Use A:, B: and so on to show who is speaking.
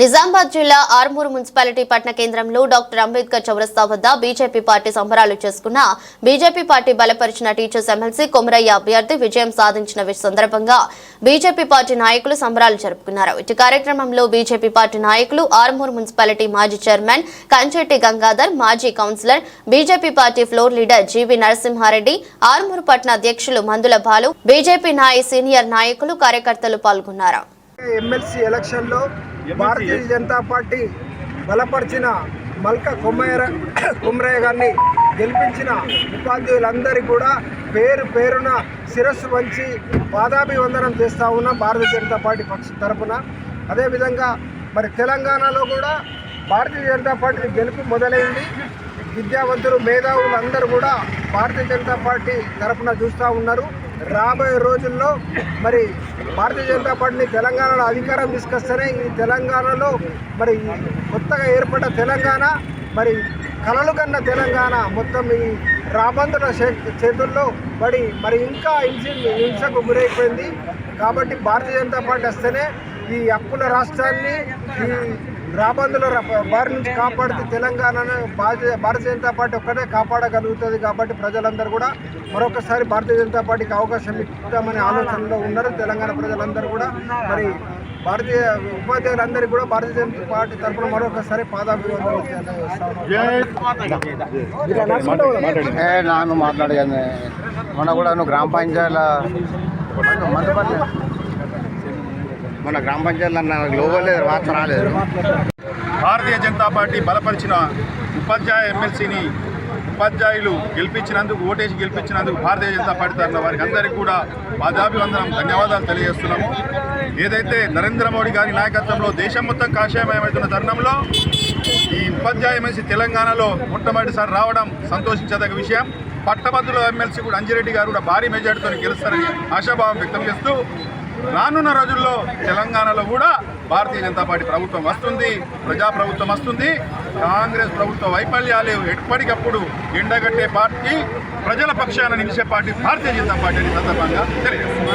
A: నిజామాబాద్ జిల్లా ఆర్మూరు మున్సిపాలిటీ పట్టణ కేంద్రంలో డాక్టర్ అంబేద్కర్ చౌరస్తా వద్ద బీజేపీ పార్టీ సంబరాలు చేసుకున్న బీజేపీ పార్టీ బలపరిచిన టీచర్స్ ఎమ్మెల్సీ కొమరయ్య అభ్యర్థి విజయం సాధించిన సందర్భంగా బీజేపీ పార్టీ నాయకులు సంబరాలు జరుపుకున్నారు. ఇటు కార్యక్రమంలో బీజేపీ పార్టీ నాయకులు ఆర్మూరు మున్సిపాలిటీ మాజీ చైర్మన్ కంచెట్టి గంగాధర్ మాజీ councillor BJP party floor leader G V Narasimhareddy Armoor పట్టణ అధ్యక్షులు మందుల బాలు బీజేపీ నాయ సీనియర్ నాయకులు కార్యకర్తలు పాల్గొన్నారు.
B: ఎమ్మెల్సీ ఎలక్షన్లో భారతీయ జనతా పార్టీ బలపరిచిన మల్క కొమ్మయ్య కొమ్మరయ్య గారిని గెలిపించిన ఉపాధ్యాయులందరికీ కూడా పేరు పేరున శిరస్సు వంచి పాదాభివందనం చేస్తూ ఉన్న భారతీయ జనతా పార్టీ పక్ష తరపున. అదేవిధంగా మరి తెలంగాణలో కూడా భారతీయ జనతా పార్టీ గెలుపు మొదలైంది. విద్యావంతులు మేధావులు అందరూ కూడా భారతీయ జనతా పార్టీ తరఫున చూస్తూ ఉన్నారు. రాబోయే రోజుల్లో మరి భారతీయ జనతా పార్టీని తెలంగాణలో అధికారం తీసుకొస్తేనే ఈ తెలంగాణలో మరి కొత్తగా ఏర్పడ్డ తెలంగాణ మరి కలలు కన్న తెలంగాణ మొత్తం ఈ రాబందుల చేతుల్లో పడి మరి ఇంకా హింస హింసకు గురైపోయింది. కాబట్టి భారతీయ జనతా పార్టీ వస్తేనే ఈ అప్పుల రాష్ట్రాన్ని ఈ రాబందుల బారి నుంచి కాపాడితే తెలంగాణను భారతీయ జనతా పార్టీ ఒక్కటే కాపాడగలుగుతుంది కాబట్టి ప్రజలందరూ కూడా మరొకసారి భారతీయ జనతా పార్టీకి అవకాశం ఇస్తామనే ఆలోచనలో ఉన్నారు. తెలంగాణ ప్రజలందరూ కూడా మరి భారతీయ ఉపాధ్యాయులందరికీ కూడా భారతీయ జనతా పార్టీ తరఫున మరొకసారి పాదాభివందనాలు
C: మాట్లాడగానే మొన్న కూడా నువ్వు గ్రామ పంచాయతీల మన గ్రామ పంచాయతీలు నాకు లేదు వార్త రాలేదు.
D: భారతీయ జనతా పార్టీ బలపరిచిన ఉపాధ్యాయ ఎమ్మెల్సీని ఉపాధ్యాయులు గెలిపించినందుకు ఓటేసి గెలిపించినందుకు భారతీయ జనతా పార్టీ తరఫున వారికి అందరికీ కూడా పాదాభివందనం ధన్యవాదాలు తెలియజేస్తున్నాము. ఏదైతే నరేంద్ర మోడీ గారి నాయకత్వంలో దేశం మొత్తం కాషాయమయమవుతున్న తరుణంలో ఈ ఉపాధ్యాయ ఎమ్మెల్సీ తెలంగాణలో మొట్టమొదటిసారి రావడం సంతోషించదగ్గ విషయం. పట్టభద్రుల ఎమ్మెల్సీ కూడా అంజిరెడ్డి గారు కూడా భారీ మెజార్టీతో గెలుస్తారని ఆశాభావం వ్యక్తం చేస్తూ రానున్న రోజుల్లో తెలంగాణలో కూడా భారతీయ జనతా పార్టీ ప్రభుత్వం వస్తుంది ప్రజాప్రభుత్వం వస్తుంది కాంగ్రెస్ ప్రభుత్వ వైఫల్యాలు ఎప్పటికప్పుడు ఎండగట్టే పార్టీ ప్రజల పక్షాన నిలిచే పార్టీ భారతీయ జనతా పార్టీ అని సందర్భంగా తెలియజేస్తుంది.